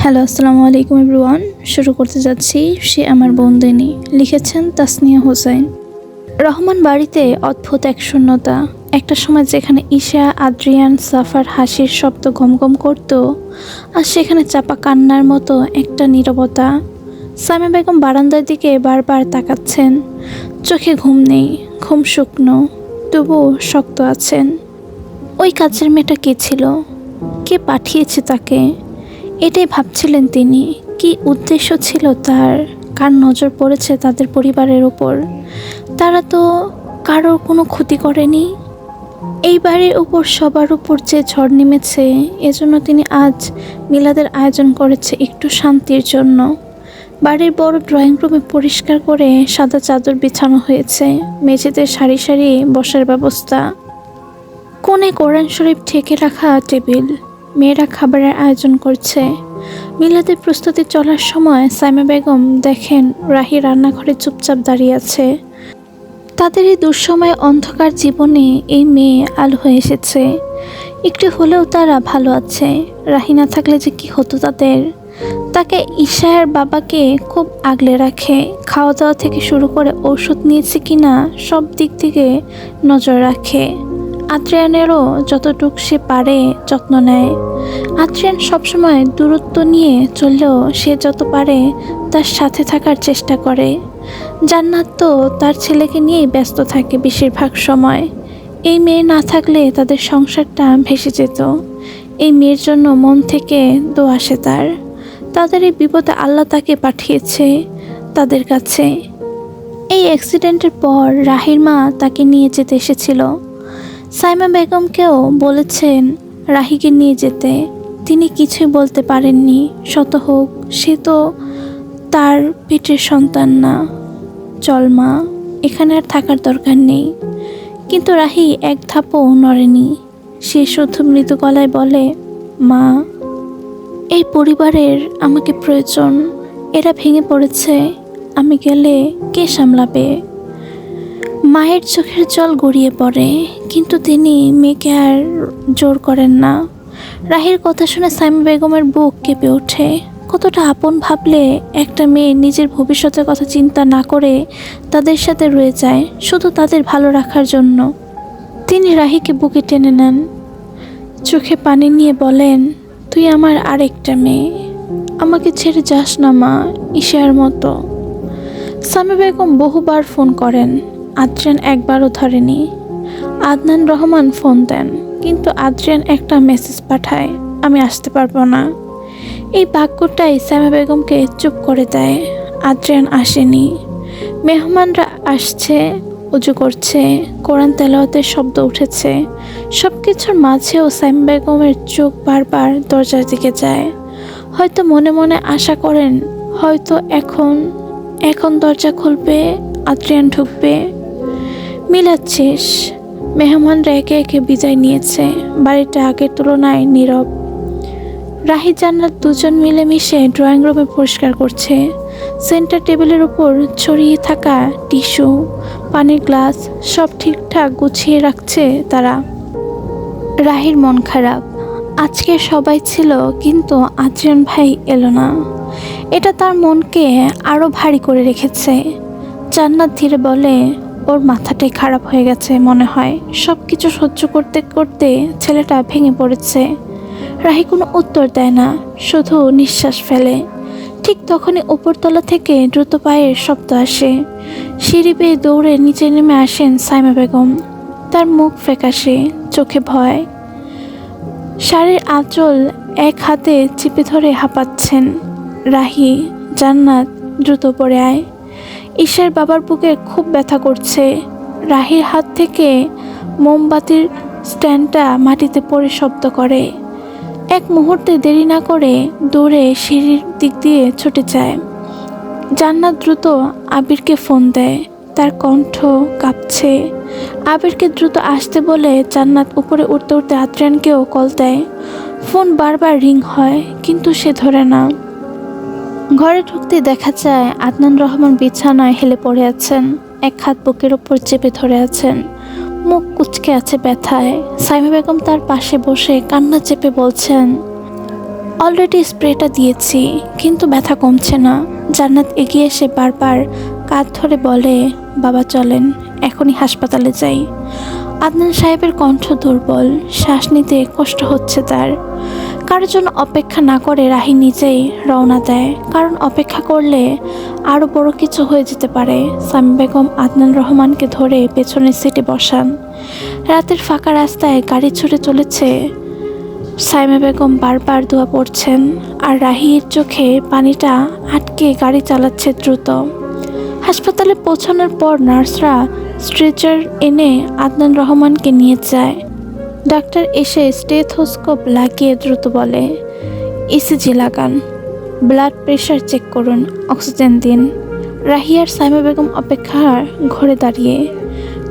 Hello আসসালামু আলাইকুম everyone শুরু করতে যাচ্ছি সে আমার বন্দিনী, লিখেছেন তাসনিয়া হোসেন। রহমান বাড়িতে অদ্ভুত এক শূন্যতা। একটা সময় যেখানে ঈশা, আদ্রিয়ান, সাফার হাসির শব্দ গমগম করত, আর সেখানে চাপা কান্নার মতো একটা নীরবতা। সামে বেগম বারান্দার দিকে বারবার তাকাচ্ছেন। চোখে ঘুম নেই, ঘুম শুকনো, তবুও শক্ত আছেন। ওই কাজের মেয়েটা কে ছিল? কে পাঠিয়েছে তাকে? এটাই ভাবছিলেন তিনি। কি উদ্দেশ্য ছিল তার? কার নজর পড়েছে তাদের পরিবারের ওপর? তারা তো কারোর কোনো ক্ষতি করেনি। এই বাড়ির উপর সবার উপর যে ঝড় নেমেছে, এজন্য তিনি আজ মিলাদের আয়োজন করেছে একটু শান্তির জন্য। বাড়ির বড় ড্রয়িং রুমে পরিষ্কার করে সাদা চাদর বিছানো হয়েছে। মেঝেতে সারি সারি বসার ব্যবস্থা। কোণে কোরআন শরীফ ঠেকে রাখা টেবিল, মেয়েরা খাবারের আয়োজন করছে। মিলাদের প্রস্তুতি চলার সময় সাইমা বেগম দেখেন রাহি রান্নাঘরে চুপচাপ দাঁড়িয়ে আছে। তাদের এই দুঃসময় অন্ধকার জীবনে এই মেয়ে আলো হয়ে এসেছে। একটু হলেও তারা ভালো আছে। রাহি না থাকলে যে কি হতো তাদের? তাকে ঈশায়ের বাবাকে খুব আগলে রাখে। খাওয়া দাওয়া থেকে শুরু করে ঔষধ নিয়েছে কিনা সব দিক থেকে নজর রাখে। আদ্রিয়ানেরও যতটুক সে পারে যত্ন নেয়। আদ্রিয়ান সবসময় দূরত্ব নিয়ে চললেও সে যত পারে তার সাথে থাকার চেষ্টা করে। জান্নাত তো তার ছেলেকে নিয়েই ব্যস্ত থাকে বেশিরভাগ সময়। এই মেয়ে না থাকলে তাদের সংসারটা ভেসে যেত। এই মেয়ের জন্য মন থেকে দো আসে তার। তাদের এই বিপদে আল্লাহ তাকে পাঠিয়েছে তাদের কাছে। এই অ্যাক্সিডেন্টের পর রাহির মা তাকে নিয়ে যেতে এসেছিল। সাইমা বেগমকেও বলেছেন রাহিকে নিয়ে যেতে। তিনি কিছুই বলতে পারেননি। শত হোক, সে তো তার পেটের সন্তান না। চল মা, এখানে আর থাকার দরকার নেই। কিন্তু রাহি এক ধাপও নড়েনি। সে শুধু মৃদু গলায় বলে, মা, এই পরিবারের আমাকে প্রয়োজন। এরা ভেঙে পড়েছে। আমি গেলে কে সামলাবে? মায়ের চোখের জল গড়িয়ে পড়ে, কিন্তু তিনি মেয়েকে আর জোর করেন না। রাহির কথা শুনে সাইমা বেগমের বুক কেঁপে ওঠে। কতটা আপন ভাবলে একটা মেয়ে নিজের ভবিষ্যতের কথা চিন্তা না করে তাদের সাথে রয়ে যায়, শুধু তাদের ভালো রাখার জন্য। তিনি রাহিকে বুকে টেনে নেন। চোখে পানি নিয়ে বলেন, তুই আমার আরেকটা মেয়ে। আমাকে ছেড়ে যাস না মা, ঈশার মতো। সামি বেগম বহুবার ফোন করেন। আদ্রিয়ান একবারও ধরেনি। আদনান রহমান ফোন দেন, কিন্তু আদ্রিয়ান একটা মেসেজ পাঠায়, আমি আসতে পারব না। এই বাক্যটাই সামা বেগমকে চুপ করে দেয়। আদ্রিয়ান আসেনি। মেহমানরা আসছে, উজু করছে, কোরআন তেলাওয়াতের শব্দ উঠেছে। সব কিছুর মাঝেও সাইম বেগমের চোখ বারবার দরজার দিকে যায়। হয়তো মনে মনে আশা করেন, হয়তো এখন এখন দরজা খুলবে আদ্রিয়ান ঢুকবে। শেষ মেহমানরা একে একে বিদায় নিয়েছে। বাড়িটা আগের তুলনায় নীরব। রাহি, জান্নাত দুজন মিলেমিশে ড্রয়িং রুমে পরিষ্কার করছে। সেন্টার টেবিলের উপর ছড়িয়ে থাকা টিস্যু, পানির গ্লাস সব ঠিকঠাক গুছিয়ে রাখছে তারা। রাহির মন খারাপ। আজকে সবাই ছিল, কিন্তু আদ্রিয়ান ভাই এলো না। এটা তার মনকে আরও ভারী করে রেখেছে। জান্নাত ধীরে বলে ওর মাথাটাই খারাপ হয়ে গেছে মনে হয়। সব কিছু সহ্য করতে করতে ছেলেটা ভেঙে পড়েছে। রাহি কোনো উত্তর দেয় না, শুধু নিঃশ্বাস ফেলে। ঠিক তখনই উপরতলা থেকে দ্রুত পায়ের শব্দ আসে। সিঁড়ি বেয়ে দৌড়ে নিচে নেমে আসেন সাইমা বেগম। তার মুখ ফ্যাকাশে, চোখে ভয়। শাড়ির আঁচল এক হাতে চিপে ধরে হাঁপাচ্ছেন। রাহি জান্নাত দ্রুত পড়ে আয়। ঈশার বাবার বুকে খুব ব্যথা করছে। রাহির হাত থেকে মোমবাতির স্ট্যান্ডটা মাটিতে পড়ে শব্দ করে। এক মুহূর্তে দেরি না করে দৌড়ে সিঁড়ির দিক দিয়ে ছুটে যায়। জান্নাত দ্রুত আবিরকে ফোন দেয়। তার কণ্ঠ কাঁপছে। আবিরকে দ্রুত আসতে বলে জান্নাত উপরে উঠতে উঠতে আদ্রিয়ানকেও কল দেয়। ফোন বারবার রিং হয়, কিন্তু সে ধরে না। ঘরে ঢুকতে দেখা যায় আদনান রহমান বিছানায় হেলে পড়ে আছেন, এক হাত বুকের ওপর চেপে ধরে আছেন। মুখ কুচকে আছে ব্যথায়। সাইমা বেগম তার পাশে বসে কান্না চেপে বলছেন অলরেডি স্প্রেটা দিয়েছি, কিন্তু ব্যথা কমছে না। জান্নাত এগিয়ে এসে বারবার কাঁধ ধরে বলে, বাবা, চলেন, এখনই হাসপাতালে যাই। আদনান সাহেবের কণ্ঠ দুর্বল, শ্বাস নিতে কষ্ট হচ্ছে তার। কারোর জন্য অপেক্ষা না করে রাহি নিজেই রওনা দেয়। কারণ অপেক্ষা করলে আরও বড় কিছু হয়ে যেতে পারে। সামি বেগম, আদনান রহমানকে ধরে পেছনের সিটে বসান। রাতের ফাঁকা রাস্তায় গাড়ি ছুটে চলেছে। সাইমা বেগম বারবার দোয়া পড়ছেন আর রাহির চোখে পানিটা আটকে গাড়ি চালাচ্ছে দ্রুত। হাসপাতালে পৌঁছানোর পর নার্সরা স্ট্রেচার এনে আদনান রহমানকে নিয়ে যায়। ডাক্তার এসে স্টেথোস্কোপ লাগিয়ে দ্রুত বলে ইসিজি লাগান ব্লাড প্রেশার চেক করুন অক্সিজেন দিন। রাহিয়ার সাইমা বেগম অপেক্ষার ঘরে দাঁড়িয়ে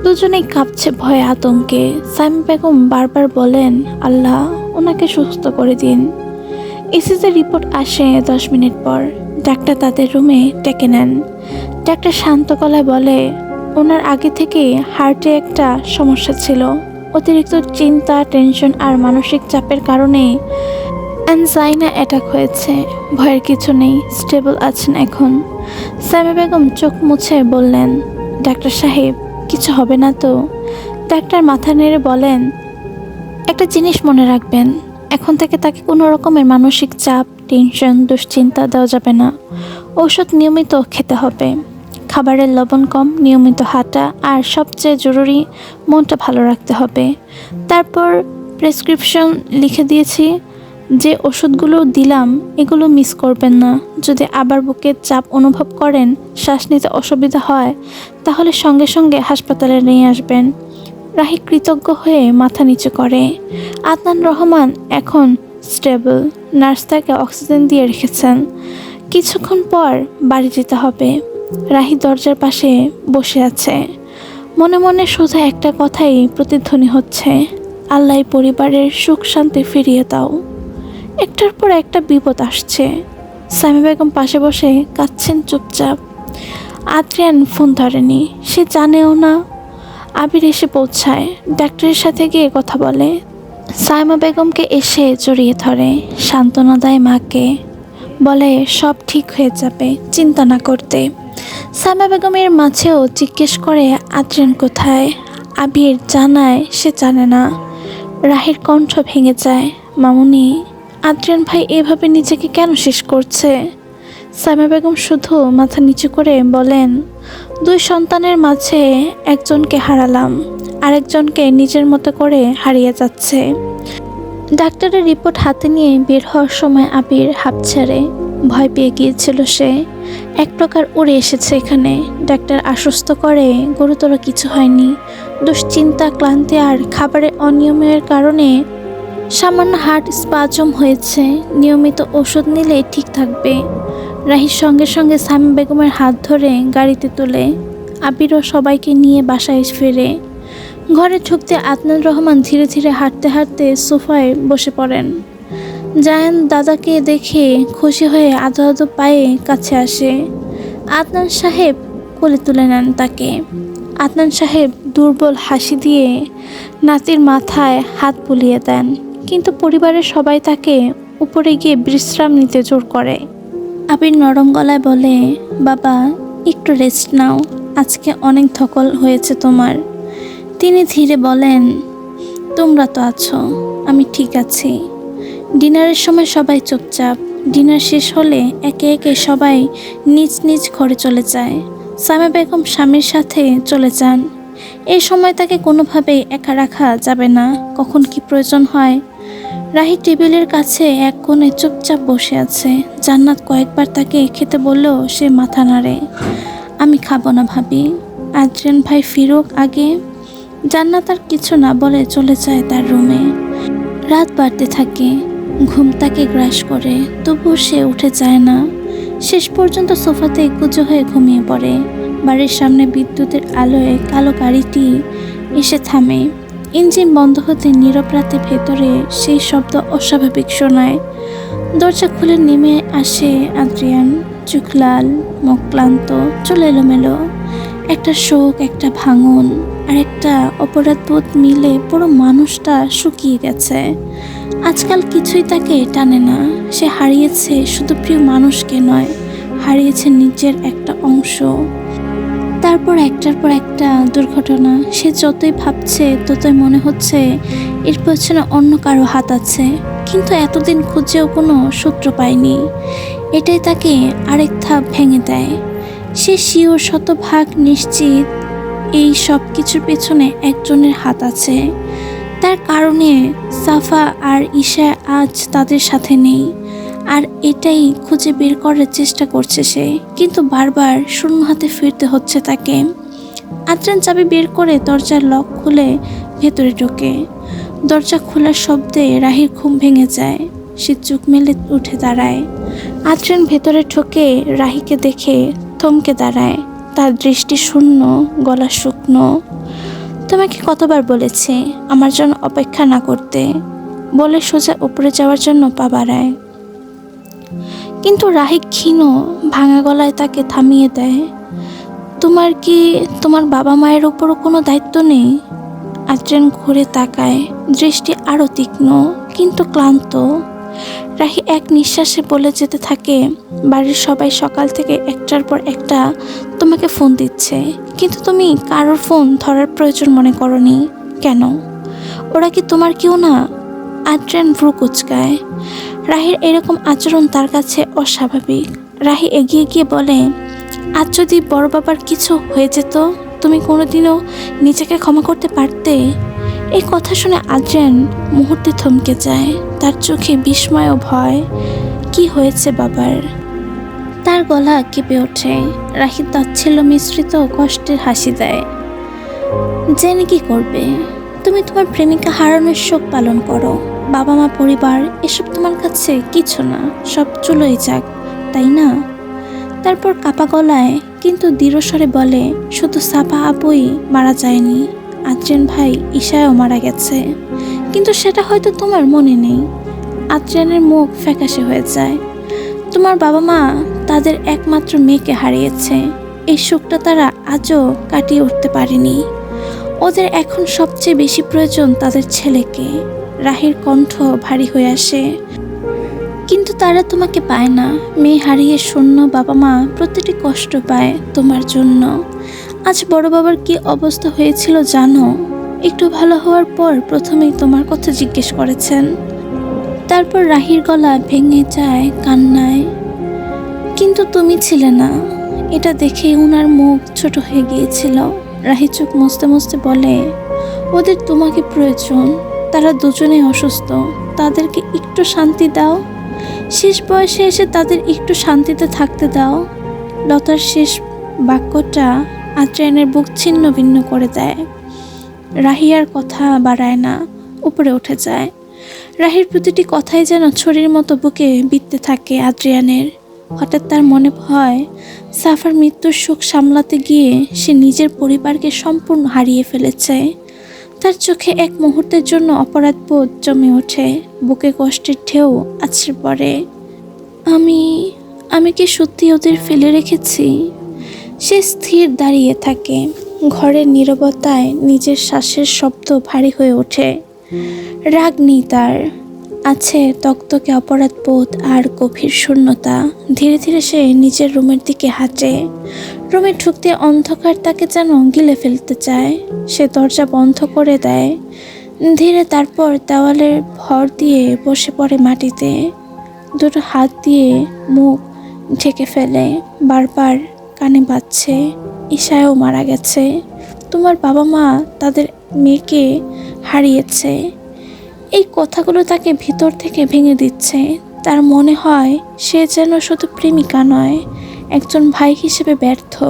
দুজনেই কাঁপছে ভয়ে আতঙ্কে। সাইমা বেগম বারবার বলেন, আল্লাহ, ওনাকে সুস্থ করে দিন। এসিজের রিপোর্ট আসে দশ মিনিট পর। ডাক্তার তাদের রুমে ডেকে নেন। ডাক্তার শান্ত গলায় বলে, ওনার আগে থেকে হার্টে একটা সমস্যা ছিল। অতিরিক্ত চিন্তা, টেনশন আর মানসিক চাপের কারণে অ্যানজাইনা অ্যাটাক হয়েছে। ভয়ের কিছু নেই, স্টেবল আছেন এখন। সামি বেগম চোখ মুছে বললেন, ডাক্তার সাহেব, কিছু হবে না তো? ডাক্তার মাথা নেড়ে বলেন, একটা জিনিস মনে রাখবেন, এখন থেকে তাকে কোনো রকমের মানসিক চাপ, টেনশন, দুশ্চিন্তা দেওয়া যাবে না। ঔষধ নিয়মিত খেতে হবে। খাবারের লবণ কম, নিয়মিত হাঁটা, আর সবচেয়ে জরুরি, মনটা ভালো রাখতে হবে। তারপর প্রেসক্রিপশন লিখে দিয়েছি, যে ওষুধগুলো দিলাম, এগুলো মিস করবেন না। যদি আবার বুকের চাপ অনুভব করেন, শ্বাস নিতে অসুবিধা হয়, তাহলে সঙ্গে সঙ্গে হাসপাতালে নিয়ে আসবেন। রাহি কৃতজ্ঞ হয়ে মাথা নিচু করে। আদনান রহমান এখন স্টেবল, নার্স তাকে অক্সিজেন দিয়ে রেখেছেন। কিছুক্ষণ পর বাড়ি যেতে হবে। রাহি দরজার পাশে বসে আছে। মনে মনে শুধু একটা কথাই প্রতিধ্বনি হচ্ছে, আল্লাহ পরিবারের সুখ শান্তি ফিরিয়ে দাও। একটার পর একটা বিপদ আসছে। সামি বেগম পাশে বসে কাঁদছেন চুপচাপ। আদ্রিয়ান ফোন ধরেনি, সে জানেও না। আবির এসে পৌঁছায়, ডাক্তারের সাথে গিয়ে কথা বলে। সাইমা বেগমকে এসে জড়িয়ে ধরে, সান্ত্বনা দেয় মাকে। বলে, সব ঠিক হয়ে যাবে, চিন্তা না করতে। সাইমা বেগমের মাঝেও জিজ্ঞেস করে আদ্রিয়ান কোথায়? আবির জানায়, সে জানে না। রাহির কণ্ঠ ভেঙে যায়, মামুনি আদ্রিয়ান ভাই এভাবে নিজেকে কেন শেষ করছে? সামা বেগম শুধু মাথা নিচু করে বলেন, দুই সন্তানের মাঝে একজনকে হারালাম, আরেকজনকে নিজের মতো করে হারিয়ে যাচ্ছে। ডাক্তারের রিপোর্ট হাতে নিয়ে বের হওয়ার সময় আবির হাঁপ ছেড়ে ভয় পেয়ে গিয়েছিল সে। এক প্রকার উড়ে এসেছে এখানে। ডাক্তার আশ্বস্ত করে, গুরুতর কিছু হয়নি। দুশ্চিন্তা, ক্লান্তি আর খাবারের অনিয়মের কারণে সামান্য হার্ট স্পাজম হয়েছে। নিয়মিত ওষুধ নিলে ঠিক থাকবে। রাহির সঙ্গে সঙ্গে সামি বেগমের হাত ধরে গাড়িতে তোলে আবিরও সবাইকে নিয়ে বাসায় ফেরে। ঘরে ঢুকতে আদনান রহমান ধীরে ধীরে হাঁটতে হাঁটতে সোফায় বসে পড়েন। জায়ান দাদাকে দেখে খুশি হয়ে আধো আধো পায়ে কাছে আসে। আদনান সাহেব কোলে তুলে নেন তাকে। আদনান সাহেব দুর্বল হাসি দিয়ে নাতির মাথায় হাত বুলিয়ে দেন, কিন্তু পরিবারের সবাই তাকে উপরে গিয়ে বিশ্রাম নিতে জোর করে। আবির নরম গলায় বলে, বাবা, একটু রেস্ট নাও, আজকে অনেক ধকল হয়েছে তোমার। তিনি ধীরে বলেন, তোমরা তো আছো, আমি ঠিক আছি। ডিনারের সময় সবাই চুপচাপ। ডিনার শেষ হলে একে একে সবাই নিজ নিজ ঘরে চলে যায়। সামা বেগম স্বামীর সাথে চলে যান। এই সময় তাকে কোনোভাবেই একা রাখা যাবে না। কখন কি প্রয়োজন হয়? রাহি টেবিলের কাছে এক কোণে চুপচাপ বসে আছে। জান্নাত কয়েকবার তাকে খেতে বললেও সে মাথা নাড়ে। আমি খাব না ভাবি। আদ্রিয়ান ভাই ফিরুক আগে। জান্নাত আর কিছু না বলে চলে যায় তার রুমে। রাত বাড়তে থাকে। ঘুম তাকে গ্রাস করে, তবুও সে উঠে যায় না। শেষ পর্যন্ত সোফাতে কুজো হয়ে ঘুমিয়ে পড়ে। বাড়ির সামনে বিদ্যুতের আলোয় কালো গাড়িটি এসে থামে। ইঞ্জিন বন্ধ হতে নীরব রাতে ভেতরে সেই শব্দ অস্বাভাবিক শোনায়। দরজা খুলে নেমে আসে আদ্রিয়ান। চোখ লাল, মুখ ক্লান্ত, চলে এলোমেলো। একটা শোক, একটা ভাঙন। আর একটা অপরাধবোধ মিলে পুরো মানুষটা শুকিয়ে গেছে। আজকাল কিছুই তাকে টানে না। সে হারিয়েছে শুধু প্রিয় মানুষকে নয়, হারিয়েছে নিজের একটা অংশ। তারপর একটার পর একটা দুর্ঘটনা। সে যতই ভাবছে, ততই মনে হচ্ছে এর পেছনে অন্য কারও হাত আছে। কিন্তু এতদিন খুঁজেও কোনো সূত্র পায়নি। এটাই তাকে আরেক ধাপ ভেঙে দেয়। সে শিওর শতভাগ নিশ্চিত এই সব কিছুর পেছনে একজনের হাত আছে। তার কারণে সাফা আর ঈশা আজ তাদের সাথে নেই। আর এটাই খুঁজে বের করার চেষ্টা করছে সে। কিন্তু বারবার শূন্য হাতে ফিরতে হচ্ছে তাকে। আদ্রান চাবি বের করে দরজার লক খুলে ভেতরে ঢোকে। দরজা খোলার শব্দে রাহির ঘুম ভেঙে যায়। সে চোখ মেলে উঠে দাঁড়ায়। আদ্রান ভেতরে ঢোকে রাহিকে দেখে থমকে দাঁড়ায়। তার দৃষ্টি শূন্য, গলা শুকনো। তোমাকে কতবার বলেছি, আমার জন্য অপেক্ষা না করতে। বলে সোজা উপরে যাওয়ার জন্য পা বাড়ায়। কিন্তু রাহি ক্ষীণ, ভাঙা গলায় তাকে থামিয়ে দেয়। তোমার কি তোমার বাবা মায়ের উপরও কোনো দায়িত্ব নেই? আদ্রেন ঘুরে তাকায়, দৃষ্টি আরও তীক্ষ্ণ, কিন্তু ক্লান্ত। রাহি এক নিঃশ্বাসে বলে যেতে থাকে, বাড়ির সবাই সকাল থেকে একটার পর একটা তোমাকে ফোন দিচ্ছে। কিন্তু তুমি কারোর ফোন ধরার প্রয়োজন মনে করনি কেন? ওরা কি তোমার কেউ না? আদ্রেন ভ্রু কুচকায়। রাহির এরকম আচরণ তার কাছে অস্বাভাবিক। রাহি এগিয়ে গিয়ে বলে, আজ যদি বড় বাবার কিছু হয়ে যেত, তুমি কোনোদিনও নিজেকে ক্ষমা করতে পারতে? এই কথা শুনে আদ্রেন মুহূর্তে থমকে যায়। তার চোখে বিস্ময় ও ভয়। কি হয়েছে বাবার? তার গলা কেঁপে ওঠে। রাহি তাচ্ছিল্য মিশ্রিত কষ্টের হাসি দেয়। জেনে কি করবে? তুমি তোমার প্রেমিকা হারানোর শোক পালন করো। বাবা মা পরিবার, এসব তোমার কাছে কিছু না। সব চলেই যাক, তাই না? তারপর কাপা গলায়, কিন্তু দৃঢ়স্বরে বলে, শুধু সাপা আপুই মারা যায়নি। আদ্রেন ভাই ঈশায়ও মারা গেছে। কিন্তু সেটা হয়তো তোমার মনে নেই। আদ্রেনের মুখ ফ্যাকাশে হয়ে যায়। তোমার বাবা মা তাদের একমাত্র মেয়েকে হারিয়েছে। এই শোকটা তারা আজও কাটিয়ে উঠতে পারেনি। ওদের এখন সবচেয়ে বেশি প্রয়োজন তাদের ছেলেকে। রাহির কণ্ঠ ভারী হয়ে আসে। কিন্তু তারা তোমাকে পায় না। মেয়ে হারিয়ে শূন্য বাবা মা প্রতিটি কষ্ট পায় তোমার জন্য। আজ বড় বাবার কি অবস্থা হয়েছিল জানো? একটু ভালো হওয়ার পর প্রথমেই তোমার কথা জিজ্ঞেস করেছেন। তারপর রাহির গলা ভেঙে যায় কান্নায়। কিন্তু তুমি ছিলে না। এটা দেখে উনার মুখ ছোট হয়ে গিয়েছিল। রাহি চোখ মুছতে মুছতে বলে, ওদের তোমাকে প্রয়োজন। তারা দুজনেই অসুস্থ। তাদেরকে একটু শান্তি দাও। শেষ বয়সে এসে তাদের একটু শান্তিতে থাকতে দাও। লতার শেষ বাক্যটা আত্রায়নের বুক ছিন্ন ভিন্ন করে দেয়। রাহিয়ার কথা বাড়ায় না, উপরে উঠে যায়। রাহির প্রতিটি কথাই যেন ছড়ির মতো বুকে বিততে থাকে আদ্রিয়ানের। হঠাৎ তার মনে হয়, সাফার মৃত্যুর সুখ সামলাতে গিয়ে সে নিজের পরিবারকে সম্পূর্ণ হারিয়ে ফেলেছে। তার চোখে এক মুহূর্তের জন্য অপরাধ অপরাধবোধ জমে ওঠে, বুকে কষ্টের ঢেউ আছড়ে পড়ে। আমি আমি কি সত্যি ওদের ফেলে রেখেছি? সে স্থির দাঁড়িয়ে থাকে। ঘরের নীরবতায় নিজের শ্বাসের শব্দ ভারী হয়ে ওঠে। রাগ নেই তার। আছে তক্তকে অপরাধ বোধ আর গভীর শূন্যতা। ধীরে ধীরে সে নিজের রুমের দিকে হাঁটে। রুমে ঢুকতে অন্ধকার তাকে যেন গিলে ফেলতে চায়। সে দরজা বন্ধ করে দেয়। ধীরে তারপর দেওয়ালের ভর দিয়ে বসে পড়ে মাটিতে। দুটো হাত দিয়ে মুখ ঢেকে ফেলে। বারবার কানে বাজছে, ঈশায়ও মারা গেছে। তোমার বাবা মা তাদের মেয়েকে হারিয়েছে। এই কথাগুলো তাকে ভিতর থেকে ভেঙে দিচ্ছে। তার মনে হয় সে যেন শুধু প্রেমিকা নয়, একজন ভাই হিসেবে ব্যর্থ।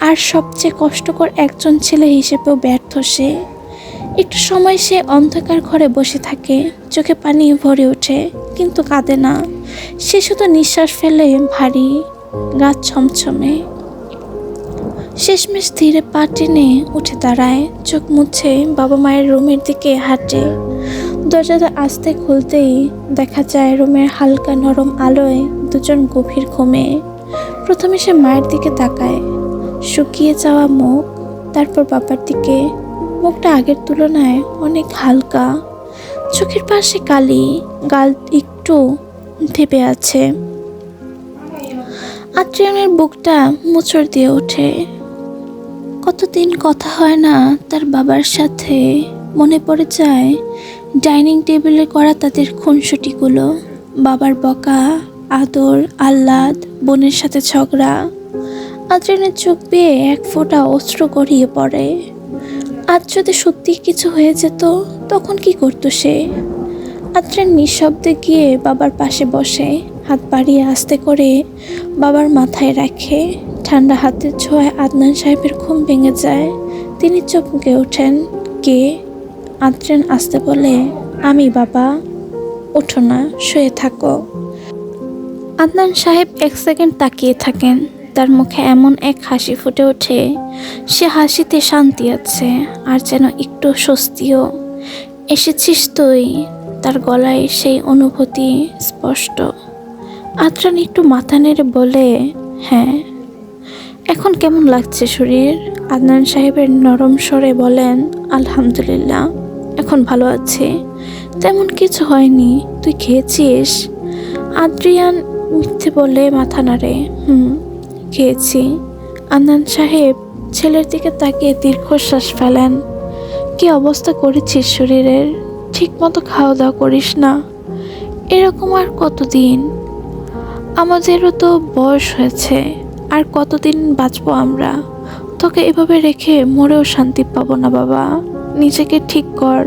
আর সবচেয়ে কষ্টকর একজন ছেলে হিসেবেও ব্যর্থ সে। একটু সময় সে অন্ধকার ঘরে বসে থাকে, চোখে পানি ভরে ওঠে, কিন্তু কাঁদে না। সে শুধু নিঃশ্বাস ফেলে ভারী গা ছমছমে। শেষমেশ ধীরে পা টেনে উঠে দাঁড়ায়, চোখ মুছে বাবা মায়ের রুমের দিকে হাঁটে। দরজাটা আস্তে খুলতেই দেখা যায় রুমের হালকা নরম আলোয় দুজন গভীর ঘুমে। প্রথমে সে মায়ের দিকে তাকায়। শুকিয়ে যাওয়া মুখ, তারপর বাবার দিকে। মুখটা আগের তুলনায় অনেক হালকা। চোখের পাশে কালি, গাল একটু ভেবে আছে। আত্রিয়ানের বুকটা মোচড় দিয়ে ওঠে। কতদিন কথা হয় না তার বাবার সাথে। মনে পড়ে যায়, ডাইনিং টেবিলে করা তাদের খুনসুটিগুলো। বাবার বকা, আদর, আহ্লাদ, বোনের সাথে ঝগড়া। আদ্রিয়ানের চোখ বেয়ে এক ফোঁটা অস্ত্র গড়িয়ে পড়ে। আজ যদি সত্যি কিছু হয়ে যেত, তখন কি করতো সে? আদ্রিয়ান নিঃশব্দে গিয়ে বাবার পাশে বসে। হাত বাড়িয়ে আস্তে করে বাবার মাথায় রাখে। ঠান্ডা হাতের ছোঁয়ায় আদনান সাহেবের ঘুম ভেঙে যায়। তিনি চমকে ওঠেন। কে? আদ্রেন আসতে বলে, আমি, বাবা। ওঠো না, শুয়ে থাকো। আদনান সাহেব এক সেকেন্ড তাকিয়ে থাকেন। তার মুখে এমন এক হাসি ফুটে ওঠে, সে হাসিতে শান্তি আছে আর যেন একটু স্বস্তিও। এসেছিস তুই? তার গলায় সেই অনুভূতি স্পষ্ট। আদ্রান একটু মাথা নেড়ে বলে হ্যাঁ এখন কেমন লাগছে শরীর? আদনান সাহেবের নরম স্বরে বলেন, আলহামদুলিল্লাহ, এখন ভালো আছে। তেমন কিছু হয়নি, তুই খেয়েছিস? আদ্রিয়ান মিথ্যে বলে মাথা নাড়ে, হুম, খেয়েছি। আদনান সাহেব ছেলের দিকে তাকিয়ে দীর্ঘশ্বাস ফেলেন। কি অবস্থা করেছিস শরীরের? ঠিক মতো খাওয়া দাওয়া করিস না। এরকম আর কতদিন? আমাদেরও তো বয়স হয়েছে, আর কতদিন বাঁচবো আমরা? তোকে এভাবে রেখে মরেও শান্তি পাবো না, বাবা। নিজেকে ঠিক কর।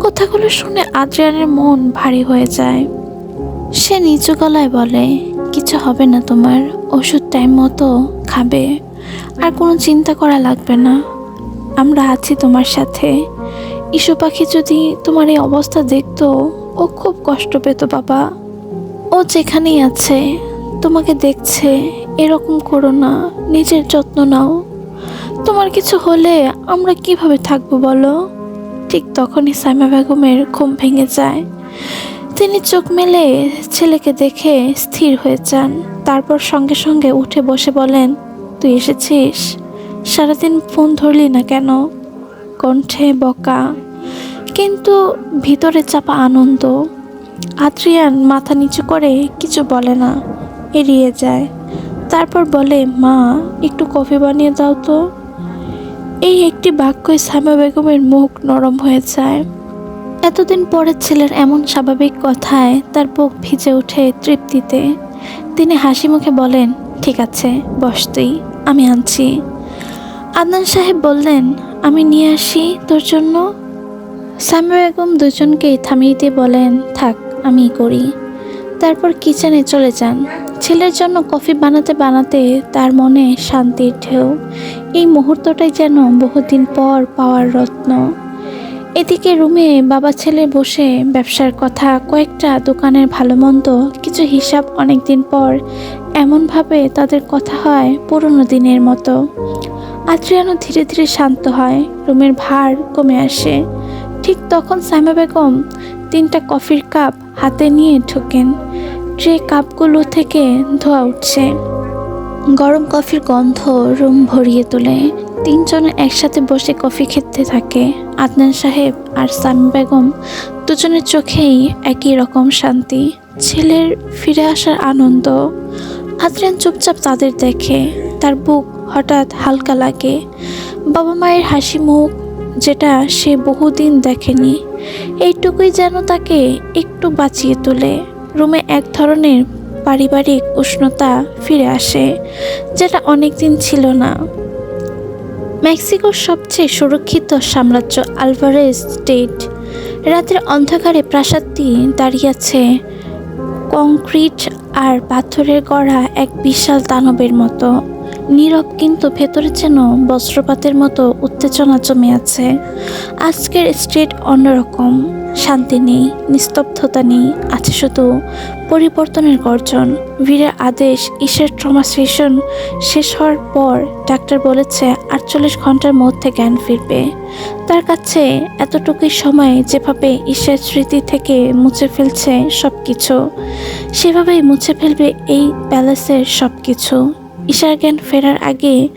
কথাগুলো শুনে আদ্রিয়ানের মন ভারী হয়ে যায়। সে নিচু গলায় বলে, কিছু হবে না তোমার, ওষুধ টাইম মতো খাবে, আর কোনো চিন্তা করা লাগবে না। আমরা আছি তোমার সাথে। ইসু পাখি যদি তোমার এই অবস্থা দেখতো, ও খুব কষ্ট পেত, বাবা। ও যেখানেই আছে, তোমাকে দেখছে, এরকম করো না, নিজের যত্ন নাও। তোমার কিছু হলে আমরা কীভাবে থাকব বলো? ঠিক তখনই সাইমা বেগমের ঘুম ভেঙে যায়। তিনি চোখ মেলে ছেলেকে দেখে স্থির হয়ে যান। তারপর সঙ্গে সঙ্গে উঠে বসে বলেন, তুই এসেছিস? সারাদিন ফোন ধরলি না কেন? কণ্ঠে বকা। কিন্তু ভিতরে চাপা আনন্দ। আদ্রিয়ান মাথা নিচু করে কিছু বলে না, এড়িয়ে যায়। তারপর বলে, মা, একটু কফি বানিয়ে দাও তো। এই একটি বাক্যই সামা বেগমের মুখ নরম হয়ে যায়। এতদিন পরে ছেলের এমন স্বাভাবিক কথায় তার বুক ভিজে ওঠে তৃপ্তিতে। তিনি হাসি মুখে বলেন, ঠিক আছে, বস তুই, আমি আনছি। আদনান সাহেব বললেন, আমি নিয়ে আসি তোর জন্য? সামি বেগম দুজনকেই থামিয়ে দিয়ে বলেন, থাক আমি করি। তারপর কিচেনে চলে যান। ছেলের জন্য কফি বানাতে বানাতে তার মনে শান্তির ঢেউ। এই মুহূর্তটাই যেন বহুদিন পর পাওয়ার রত্ন। এদিকে রুমে বাবা ছেলে বসে ব্যবসার কথা, কয়েকটা দোকানের ভালো মন্দ কিছু হিসাব অনেক দিন পর এমনভাবে তাদের কথা হয় পুরনো দিনের মতো। আদ্রিয়ানো ধীরে ধীরে শান্ত হয়, রুমের ভার কমে আসে। ঠিক তখন সাইমা বেগম তিনটা কফির কাপ হাতে নিয়ে ঢোকেন। ট্রে কাপগুলো থেকে ধোয়া উঠছে। গরম কফির গন্ধ রুম ভরিয়ে তোলে। তিনজনে একসাথে বসে কফি খেতে থাকে। আদনান সাহেব আর সামি বেগম দুজনের চোখেই একই রকম শান্তি। ছেলের ফিরে আসার আনন্দ। আদ্রিয়ান চুপচাপ তাদের দেখে। তার বুক হঠাৎ হালকা লাগে। বাবা মায়ের হাসি মুখ, যেটা সে বহুদিন দেখেনি এইটুকুই যেন তাকে একটু বাঁচিয়ে তোলে। রুমে এক ধরনের পারিবারিক উষ্ণতা ফিরে আসে, যেটা অনেক দিন ছিল না। মেক্সিকোর সবচেয়ে সুরক্ষিত সাম্রাজ্য আলভারেজ স্টেট। রাতের অন্ধকারে প্রাসাদটি দাঁড়িয়ে আছে কংক্রিট আর পাথরের গড়া এক বিশাল দানবের মতো। নীরব কিন্তু ভেতরে যেন বজ্রপাতের মতো উত্তেজনা জমে আছে। আজকের স্ট্রেট অন্যরকম। শান্তি নেই, নিস্তব্ধতা নেই, আছে শুধু পরিবর্তনের গর্জন। বীরের আদেশ, ইসের ট্রমা সেশন শেষ হওয়ার পর ডাক্তার বলেছে আটচল্লিশ ঘণ্টার মধ্যে জ্ঞান ফিরবে। তার কাছে এতটুকুই সময় যেভাবে ঈশ্বর স্মৃতি থেকে মুছে ফেলছে সব কিছু সেভাবেই মুছে ফেলবে এই প্যালেসের সব কিছু ঈশার জ্ঞান ফেরার আগে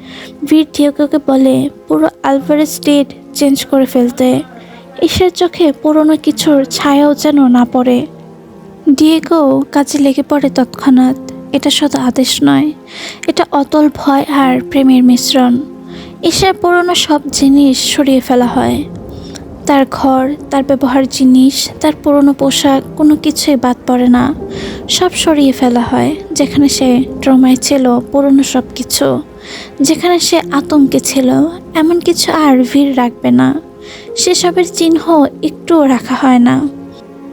বীর ডিয়েগোকে বলে, পুরো আলভারেজ স্টেট চেঞ্জ করে ফেলতে। ঈশার চোখে পুরনো কিছুর ছায়াও যেন না পড়ে। ডিয়েগো কাজে লেগে পড়ে তৎক্ষণাৎ। এটা শুধু আদেশ নয়, এটা অতল ভয় আর প্রেমের মিশ্রণ। ঈশার পুরনো সব জিনিস সরিয়ে ফেলা হয়। তার ঘর, তার ব্যবহার জিনিস, তার পুরনো পোশাক, কোনো কিছুই বাদ পড়ে না। সব সরিয়ে ফেলা হয়, যেখানে সে ট্রমায় ছিল, পুরনো সব কিছু। যেখানে সে আতঙ্কে ছিল, এমন কিছু আর ভিড় রাখবে না। সেসবের চিহ্ন একটুও রাখা হয় না।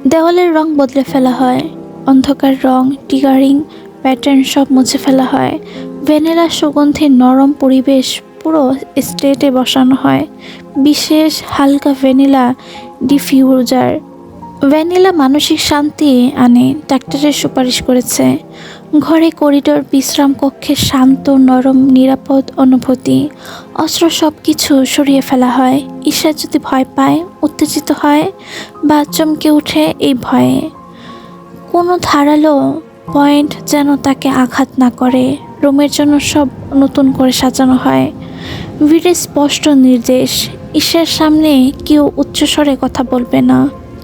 দেওয়ালের রং বদলে ফেলা হয়, অন্ধকার রং টিগারিং প্যাটার্ন সব মুছে ফেলা হয়। ভ্যানিলা সুগন্ধির নরম পরিবেশ পুরো স্টেটে বসানো হয়। বিশেষ হালকা ভ্যানিলা ডিফিউজার। ভ্যানিলা মানসিক শান্তি আনে, ডাক্তারের সুপারিশ করেছে। ঘরে করিডোর, বিশ্রাম কক্ষে শান্ত, নরম, নিরাপদ অনুভূতি। অস্ত্র সব কিছু সরিয়ে ফেলা হয়। ঈশা যদি ভয় পায়, উত্তেজিত হয় বা চমকে ওঠে এই ভয়ে। কোনো ধারালো পয়েন্ট যেন তাকে আঘাত না করে। রুমের জন্য সব নতুন করে সাজানো হয়। ভিড়ের স্পষ্ট নির্দেশ ঈশার সামনে কেউ উচ্চস্বরে কথা বলবে না,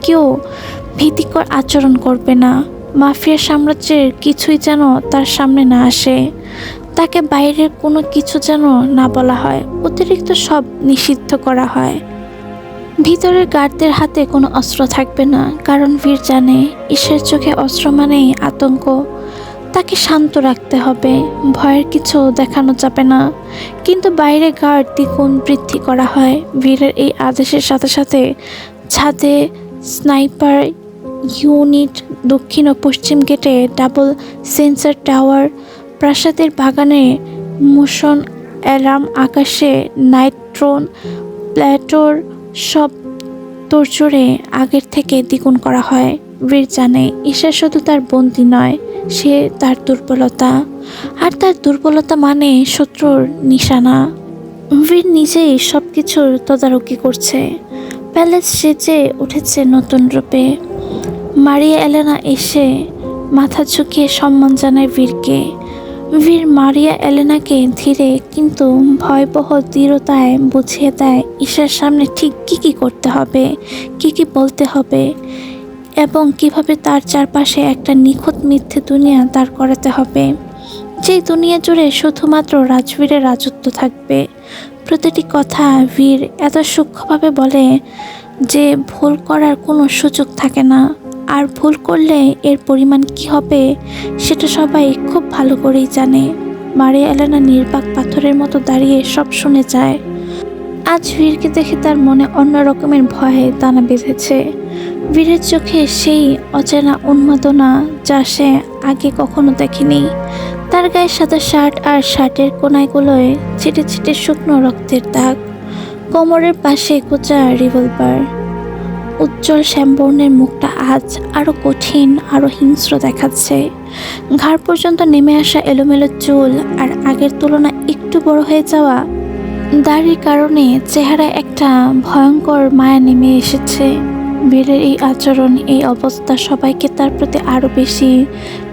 কেউ ভীতিকর আচরণ করবে না। মাফিয়া সাম্রাজ্যের কিছুই যেন তার সামনে না আসে। তাকে বাইরের কোনো কিছু যেন না বলা হয়, অতিরিক্ত সব নিষিদ্ধ করা হয়। ভিতরের গার্ডদের হাতে কোনো অস্ত্র থাকবে না, কারণ বীর জানে ঈশ্বরের চোখে অস্ত্র মানেই আতঙ্ক। তাকে শান্ত রাখতে হবে। ভয়ের কিছু দেখানো যাবে না। কিন্তু বাইরে গার্ড দ্বিগুণ বৃদ্ধি করা হয়। বীরের এই আদেশের সাথে সাথে ছাদে স্নাইপার ইউনিট দক্ষিণ ও পশ্চিম গেটে ডাবল সেন্সার টাওয়ার, প্রাসাদের বাগানে মোশন অ্যালার্ম, আকাশে নাইট্রোন প্ল্যাটোর সব তোড়জোড়ে আগের থেকে দ্বিগুণ করা হয়। বীর জানে, ঈশা শুধু তার বন্দি নয়, সে তার দুর্বলতা। আর তার দুর্বলতা মানে শত্রুর নিশানা। বীর নিজেই সব কিছুর তদারকি করছে। প্যালেস সেজে উঠেছে নতুন রূপে। মারিয়া এলেনা এসে মাথা ঝুঁকিয়ে সম্মান জানায় বীরকে। বীর মারিয়া এলেনাকে ধীরে কিন্তু ভয়াবহ দৃঢ়তায় বুঝিয়ে দেয়, ঈশার সামনে ঠিক কি কি করতে হবে, কি কি বলতে হবে? এবং কীভাবে তার চারপাশে একটা নিখুঁত মিথ্যে দুনিয়া দাঁড় করাতে হবে। যেই দুনিয়া জুড়ে শুধুমাত্র রাজবীরের রাজত্ব থাকবে। প্রতিটি কথা বীর এত সূক্ষ্মভাবে বলে যে ভুল করার কোনো সুযোগ থাকে না। আর ভুল করলে এর পরিমাণ কি হবে, সেটা সবাই খুব ভালো করেই জানে। মারিয়া এলেনা নির্বাক পাথরের মতো দাঁড়িয়ে সব শুনে যায়। আজ বীরকে দেখে তার মনে অন্য রকমের ভয়ে দানা বেঁধেছে। বীরের চোখে সেই অচেনা উন্মাদনা যা সে আগে কখনো দেখেনি। তার গায়ে সাদা শার্ট আর শার্টের কোনায়গুলোয় ছিটে ছিটে শুকনো রক্তের দাগ। কোমরের পাশে কোচা রিভলভার। উজ্জ্বল শ্যামবর্ণের মুখটা আজ আরও কঠিন আরও হিংস্র দেখাচ্ছে। ঘাড় পর্যন্ত নেমে আসা এলোমেলো চুল আর আগের তুলনায় একটু বড় হয়ে যাওয়া দাড়ির কারণে চেহারা একটা ভয়ঙ্কর মায়া নেমে এসেছে। বীরের এই আচরণ, এই অবস্থা সবাইকে তার প্রতি আরও বেশি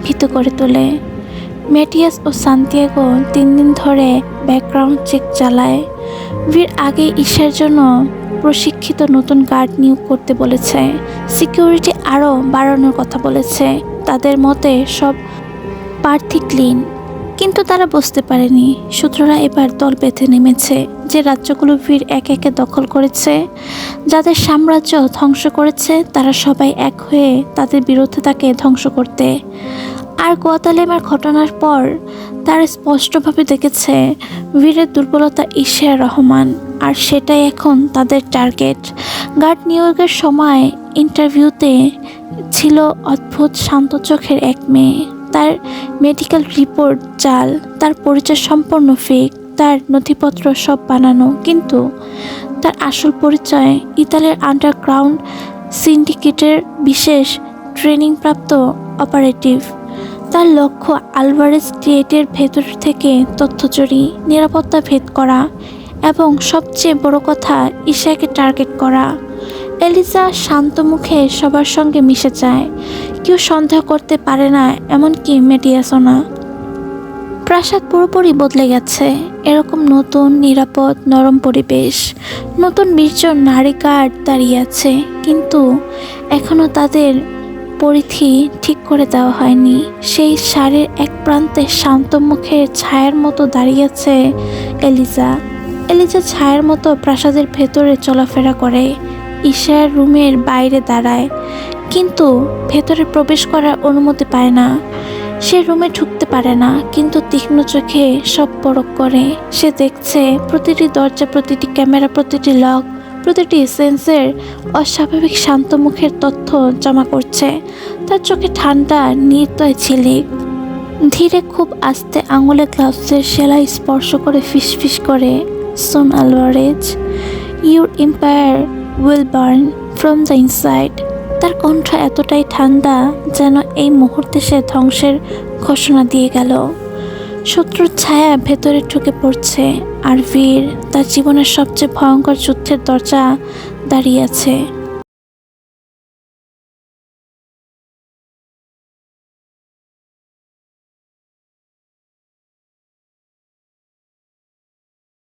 ভীত করে তোলে। মেটিয়াস ও সান্তিয়াগো তিন দিন ধরে ব্যাকগ্রাউন্ড চেক চালায়। বীর আগে ঈশার জন্য প্রশিক্ষিত নতুন গার্ড নিয়োগ করতে বলেছে। সিকিউরিটি আরও বাড়ানোর কথা বলেছে। তাদের মতে সব প্রার্থী ক্লিন। কিন্তু তারা বুঝতে পারেনি। সূত্ররা এবার দল বেঁধে নেমেছে, যে রাজ্যগুলো বীর একে একে দখল করেছে। যাদের সাম্রাজ্য ধ্বংস করেছে, তারা সবাই এক হয়ে তাদের বিরুদ্ধে তাকে ধ্বংস করতে। আর গোয়াতালেমার ঘটনার পর তারা স্পষ্টভাবে দেখেছে বীরের দুর্বলতা ঈশিয়া রহমান, আর সেটাই এখন তাদের টার্গেট। গার্ড নিয়োগের সময় ইন্টারভিউতে ছিল অদ্ভুত শান্ত চোখের এক মেয়ে। তার মেডিকেল রিপোর্ট জাল তার পরিচয় সম্পূর্ণ ফেক তার নথিপত্র সব বানানো। কিন্তু তার আসল পরিচয় ইতালির আন্ডারগ্রাউন্ড সিন্ডিকেটের বিশেষ ট্রেনিংপ্রাপ্ত অপারেটিভ তার লক্ষ্য আলভারেজ ক্রিয়েটের ভেতর থেকে তথ্য চুরি, নিরাপত্তা ভেদ করা এবং সবচেয়ে বড় কথা ঈশাকে টার্গেট করা। এলিজা শান্ত মুখে সবার সঙ্গে মিশে যায়। কেউ সন্দেহ করতে পারে না, এমনকি মেটিয়াসও না প্রাসাদ পুরোপুরি বদলে গেছে। এরকম নতুন, নিরাপদ, নরম পরিবেশ। নতুন বিশজন নারী গার্ড দাঁড়িয়ে আছে, কিন্তু এখনও তাদের পরিধি ঠিক করে দেওয়া হয়নি। সেই শাড়ির এক প্রান্তে শান্ত মুখের ছায়ার মতো দাঁড়িয়ে আছে এলিজা। এলিজা ছায়ার মতো প্রাসাদের ভেতরে চলাফেরা করে। ঈশার রুমের বাইরে দাঁড়ায়, কিন্তু ভেতরে প্রবেশ করার অনুমতি পায় না। সে রুমে ঢুকতে পারে না, কিন্তু তীক্ষ্ণ চোখে সব পরক করে। সে দেখছে প্রতিটি দরজা, প্রতিটি ক্যামেরা, প্রতিটি লক, প্রতিটি সেন্সের অস্বাভাবিক শান্ত মুখের তথ্য জমা করছে। তার চোখে ঠান্ডা, নির্দয় ঝিলিক। ধীরে খুব আস্তে আঙুলে গ্লাভসের সেলাই স্পর্শ করে ফিসফিস করে, son Alvarez, your empire will burn from the inside তার কণ্ঠ এতটাই ঠান্ডা যেন এই মুহূর্তে সে ধ্বংসের ঘোষণা দিয়ে গেল। শত্রুর ছায়া ভেতরে ঢুকে পড়ছে আর বীর তার জীবনের সবচেয়ে ভয়ঙ্কর যুদ্ধের দরজা দাঁড়িয়ে আছে।